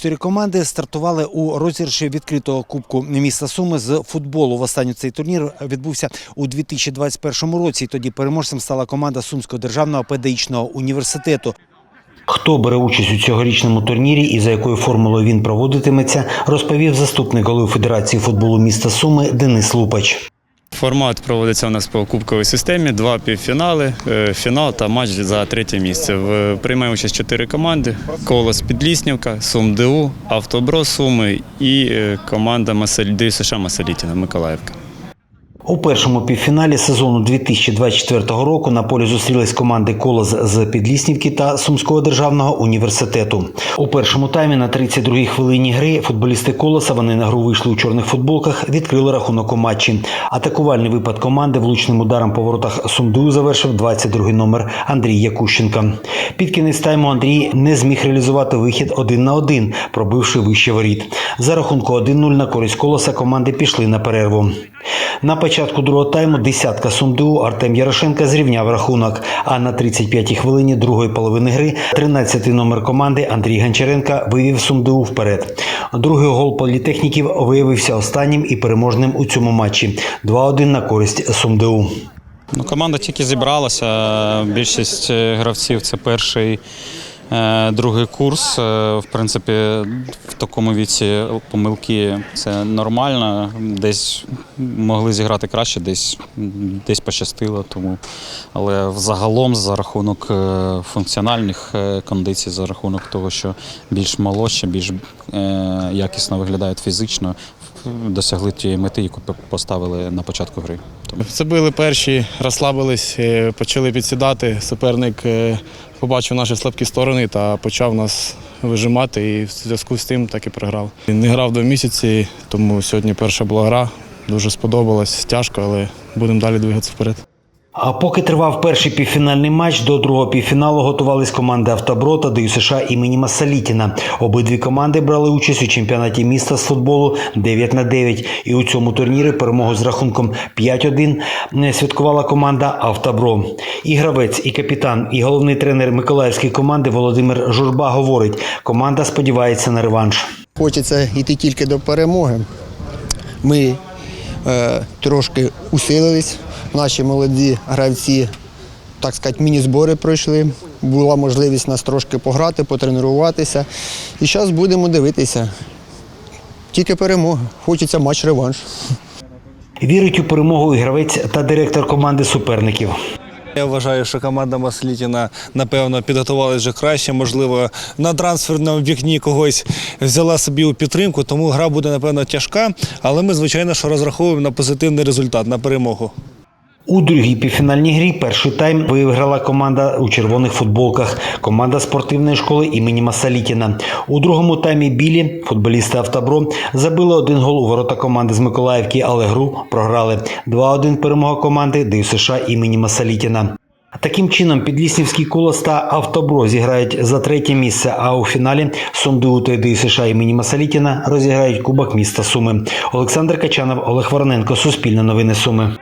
чотири команди стартували у розіграші відкритого кубку міста Суми з футболу. В останню цей турнір відбувся у 2021 році. Тоді переможцем стала команда Сумського державного педагогічного університету. Хто бере участь у цьогорічному турнірі і за якою формулою він проводитиметься, розповів заступник голови Федерації футболу міста Суми Денис Лупач. Формат проводиться у нас по кубковій системі: два півфінали, е, фінал та матч за третє місце. Приймаємо приймає участь чотири команди: Колос Підліснівка, Сум ДУ, Автоброс Суми і е, команда Масаль ДЮСШ Масалітіна Миколаївка. У першому півфіналі сезону 2024 року на полі зустрілись команди Колос з Підліснівки та Сумського державного університету. У першому таймі на 32-й хвилині гри футболісти Колоса вони на гру вийшли у чорних футболках, відкрили рахунок у матчі. Атакувальний випад команди влучним ударом по воротах Сумду завершив 22-й номер Андрій Якущенка. Під кінець тайму Андрій не зміг реалізувати вихід один на один, пробивши вище воріт. За рахунку 1-0 на користь колоса команди пішли на перерву. На початку другого тайму десятка Сумду Артем Ярошенка зрівняв рахунок. А на 35-й хвилині другої половини гри 13-й номер команди Андрій Гончаренка вивів Сумду вперед. Другий гол політехніків виявився останнім і переможним у цьому матчі. 2-1 на користь Сумду. Ну, команда тільки зібралася. Більшість е, гравців це перший. Е, Другий курс, Е, в принципі, в такому віці помилки це нормально. Десь могли зіграти краще, десь, десь пощастило. Тому. Але взагалом за рахунок е, функціональних кондицій, за рахунок того, що більш молодші, більш якісно виглядають фізично, досягли тієї мети, яку поставили на початку гри. Це били перші, розслабились, почали підсідати. Суперник побачив наші слабкі сторони та почав нас вижимати і в зв'язку з тим так і програв. Не грав до місяці, тому сьогодні перша була гра. Дуже сподобалась, тяжко, але будемо далі двигатися вперед. А поки тривав перший півфінальний матч, до другого півфіналу готувались команди Автобро та ДЮСШ імені Масалітіна. Обидві команди брали участь у чемпіонаті міста з футболу 9 на 9. І у цьому турнірі перемогу з рахунком 5-1 не святкувала команда Автобро. І гравець, і капітан, і головний тренер Миколаївської команди Володимир Журба говорить: команда сподівається на реванш. Хочеться йти тільки до перемоги. Ми е, трошки усилились. Наші молоді гравці, так сказати, міні-збори пройшли. Була можливість нас трошки пограти, потренуватися. І зараз будемо дивитися. Тільки перемога. Хочеться матч-реванш. Вірить у перемогу і гравець та директор команди суперників. Я вважаю, що команда Маслітіна напевно підготувалася вже краще. Можливо, на трансферному вікні когось взяла собі у підтримку, тому гра буде напевно тяжка. Але ми, звичайно, що розраховуємо на позитивний результат, на перемогу. У другій півфінальній грі перший тайм виграла команда у червоних футболках, команда спортивної школи імені Масалітіна. У другому таймі білі футболісти Автобро забили один гол у ворота команди з Миколаївки, але гру програли. 2-1 перемога команди ДЮСШ імені Масалітіна. Таким чином, Підліснівський колос та Автобро зіграють за третє місце, а у фіналі Сумду та ДЮСШ імені Масалітіна розіграють Кубок міста Суми. Олександр Качанов, Олег Вороненко, Суспільне новини Суми.